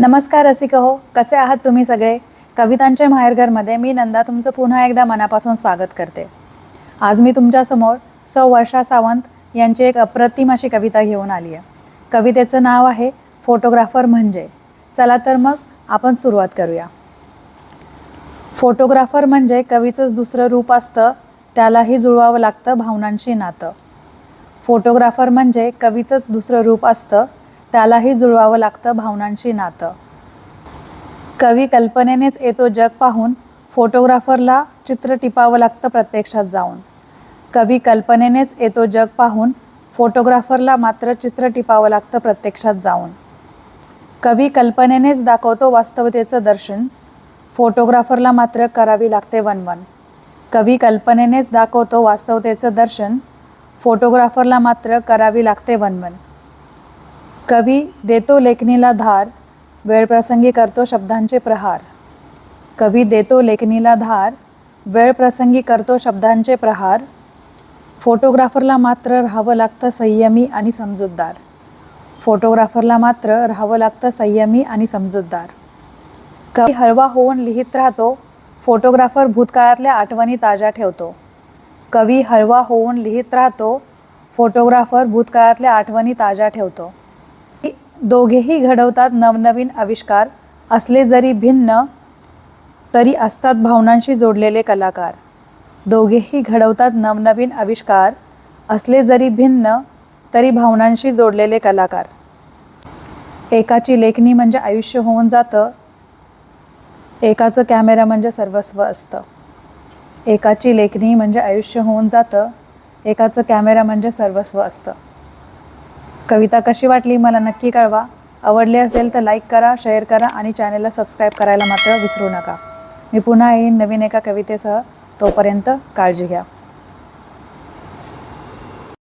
नमस्कार रसिक हो कसे आहात तुम्ही सगळे? कवितांचे माहेरघरमध्ये मी नंदा तुमचं पुन्हा एकदा मनापासून स्वागत करते. आज मी तुमच्यासमोर सौ वर्षा सावंत यांची एक अप्रतिम अशी कविता घेऊन आली आहे. कवितेचं नाव आहे फोटोग्राफर म्हणजे. चला तर मग आपण सुरुवात करूया. फोटोग्राफर म्हणजे कवीचंच दुसरं रूप असतं त्यालाही जुळवावं लागतं भावनांशी नातं. फोटोग्राफर म्हणजे कवीचंच दुसरं रूप असतं त्यालाही जुळवावं लागतं भावनांशी नातं. कवी कल्पनेनेच येतो जग पाहून फोटोग्राफरला चित्र टिपावं लागतं प्रत्यक्षात जाऊन. कवी कल्पनेनेच येतो जग पाहून फोटोग्राफरला मात्र चित्र टिपावं लागतं प्रत्यक्षात जाऊन. कवी कल्पनेनेच दाखवतो वास्तवतेचं दर्शन फोटोग्राफरला मात्र करावी लागते वनवन कवी कल्पनेनेच दाखवतो वास्तवतेचं दर्शन फोटोग्राफरला मात्र करावी लागते वनवन कवी देतो लेखणीला धार वेळप्रसंगी करतो शब्दांचे प्रहार. कवी देतो लेखणीला धार वेळप्रसंगी करतो शब्दांचे प्रहार. फोटोग्राफरला मात्र राहावं लागतं संयमी आणि समजूतदार. फोटोग्राफरला मात्र राहावं लागतं संयमी आणि समजूतदार. कवी हळवा होऊन लिहित राहतो फोटोग्राफर भूतकाळातल्या आठवणी ताज्या ठेवतो. कवी हळवा होऊन लिहित राहतो फोटोग्राफर भूतकाळातल्या आठवणी ताज्या ठेवतो. दोघेही घडवतात नवनवीन आविष्कार असले जरी भिन्न तरी असतात भावनांशी जोडलेले कलाकार. दोघेही घडवतात नवनवीन आविष्कार असले जरी भिन्न तरी भावनांशी जोडलेले कलाकार. एकाची लेखणी म्हणजे आयुष्य होऊन जातं एकाचं कॅमेरा म्हणजे सर्वस्व असतं. एकाची लेखणी म्हणजे आयुष्य होऊन जातं एकाचं कॅमेरा म्हणजे सर्वस्व असतं. कविता कशी वाटली मला नक्की कळवा. आवडली असेल तर लाईक करा शेअर करा आणि चॅनलला सबस्क्राईब करायला मात्र विसरू नका. मी पुन्हा येईन नवीन एका कवितेसह. तोपर्यंत काळजी घ्या.